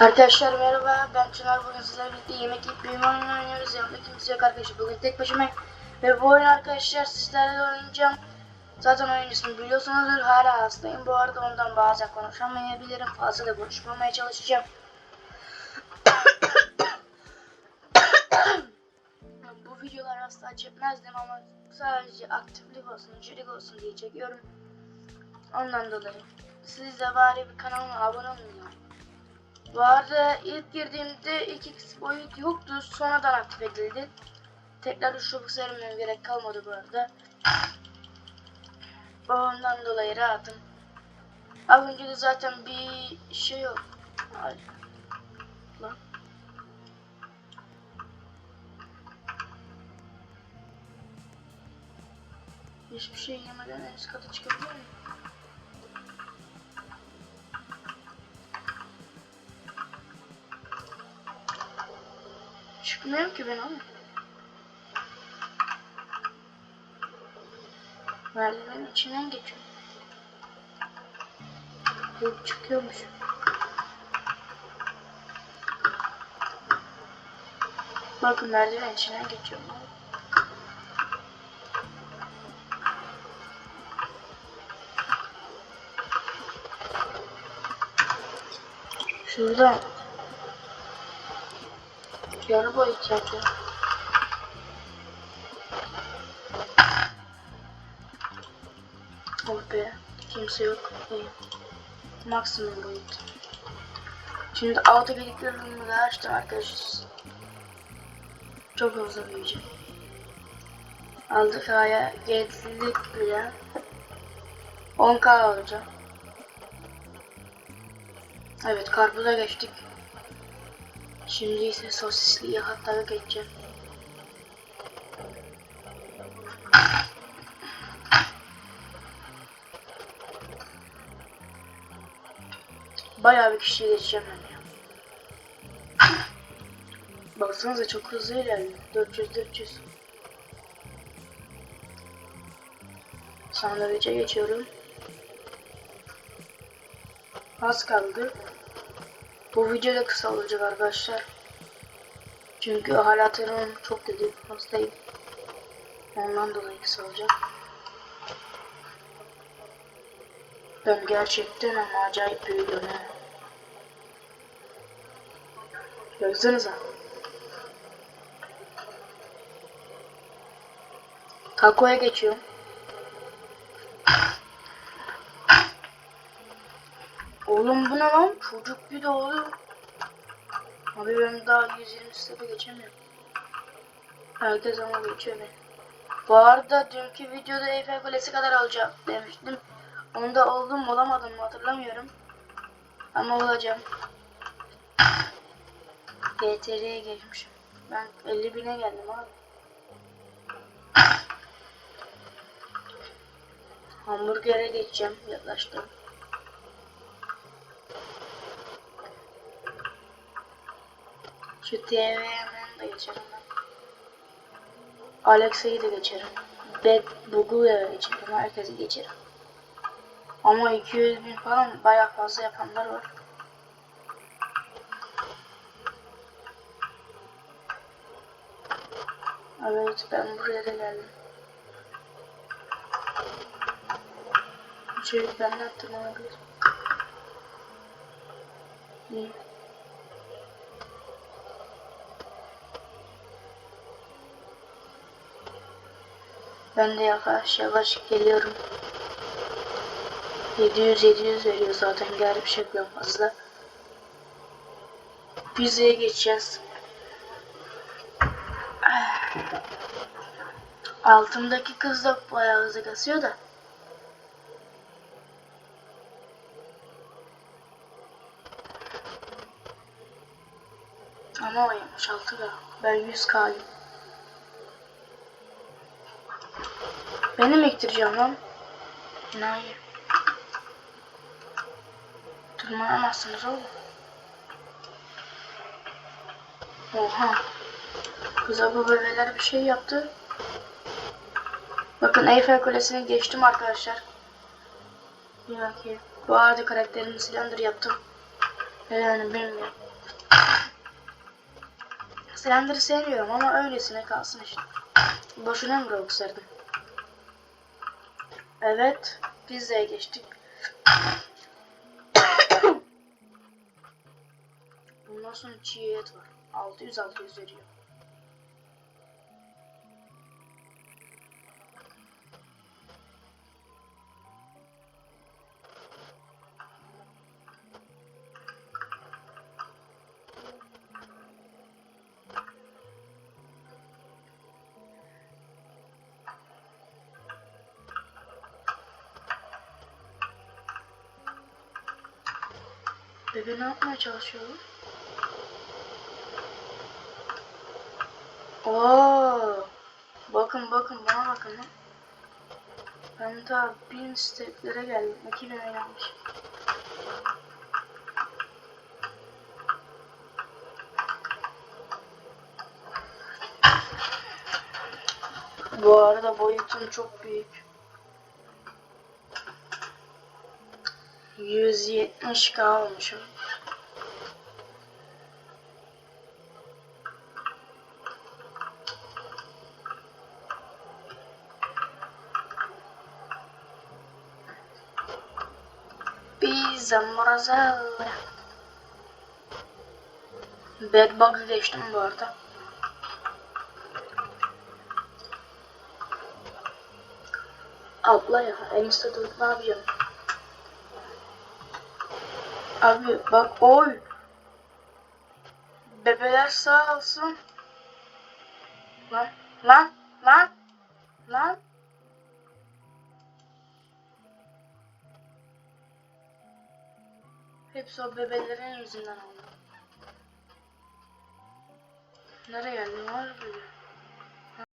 Arkadaşlar merhaba ben Çınar. Bugün sizlerle birlikte yemek yiyip büyüme oyunu oynuyoruz. Yanımda kimse yok arkadaşlar. Bugün tek başıma ve bu oyun arkadaşlar sizlerle oynayacağım. Zaten oyun ismi biliyorsunuzdur. Hala hastayım. Bu arada ondan bazen konuşamayabilirim. Fazla da konuşmamaya çalışacağım. Bu videolar asla çekmezdim ama sadece aktiflik olsun içerik olsun diye çekiyorum. Ondan dolayı siz de bari bir kanalıma abone olun arada ilk girdiğimde 2x boyut yoktu. Sonradan aktif edildi. Tekrar 3 Robux vermem gerek kalmadı bu arada. Ondan dolayı rahatım. Az önce de zaten bir şey yok. Ay. Hiçbir şey yemeden en üst kata çıkabiliyor muyum? Çıkmıyorum ki ben ama. Merdivenin içinden geçiyor. Yok çıkıyormuş. Bakın merdiven içinden geçiyor. Şurada Yarı boy ihtiyacı. Oh be. Kimse yok. Maksimum boyut. Şimdi altı biriktirdiğimi de açtım arkadaşlar. Çok fazla büyüyecek. Aldık aya geldik bile. 10k alacağım. Evet karpuza geçtik. Şimdi ise sosisli yahatlara geçeceğim. Bayağı bir kişiye geçeceğim ben ya. Baksanıza çok hızlı ilerliyor. 400 400. Sandviçe geçiyorum. Az kaldı. Bu video da kısa olacak arkadaşlar. Çünkü halatlarım çok kötü. Hastayım. Ondan dolayı kısa olacak. Ben gerçekten ama acayip büyüdüm ha. Baksanıza. Takoya geçiyorum. Oğlum bu ne lan? Çocuk bir de oğlum. Abi ben daha 120 step'e geçemiyorum. Herkes ama beni. Bu arada dünkü videoda Eiffel Kulesi kadar alacağım demiştim. Onda oldum olamadım mı hatırlamıyorum. Ama olacağım. GTR'ye geçmişim. Ben 50 bine geldim abi. Hamburger'e geçeceğim yaklaştım. Şu TV'den de geçerim ben. Alexa'yı da geçerim. Bed Bug'u da geçerim. Herkesi geçerim. Ama 200 bin falan bayağı fazla yapanlar var. Evet ben buraya da geldim. İçerik ben de attım olabilir. İyi. Ben de yavaş yavaş geliyorum. 700 700 veriyor zaten garip şey yok fazla. Pizza'ya geçeceğiz. Altımdaki kız da bayağı hızlı kasıyor da. Ama o 76 da. Ben 100 k'yım. Beni mi iktireceğim lan? Hayır. Tırmanamazsınız oğlum. Oha. Kıza bu bebeler bir şey yaptı. Bakın Eiffel Kulesi'ni geçtim arkadaşlar. Bir bakayım. Bu arada karakterimi Slender yaptım. Yani bilmiyorum. Slender'ı sevmiyorum ama öylesine kalsın işte. Boşuna mı Robux serdim? Evet. Pizza'ya geçtik. Bundan sonra çiğ et var. 600 600 veriyor. Bebe ne yapmaya çalışıyor? Oo, bakın bakın bana bakın. Ben daha bin steplere geldim. İki bin gelmiş. Bu arada boyutum çok büyük. 170k olmuşum. Mozzarella. Bad Bug'ı geçtim bu arada. Abla ya en üstte durup ne yapacağım? Abi bak oy. Bebeler sağ olsun. Lan lan lan lan. Hepsi o bebelerin yüzünden oldu. Nereye geldi? Ne böyle?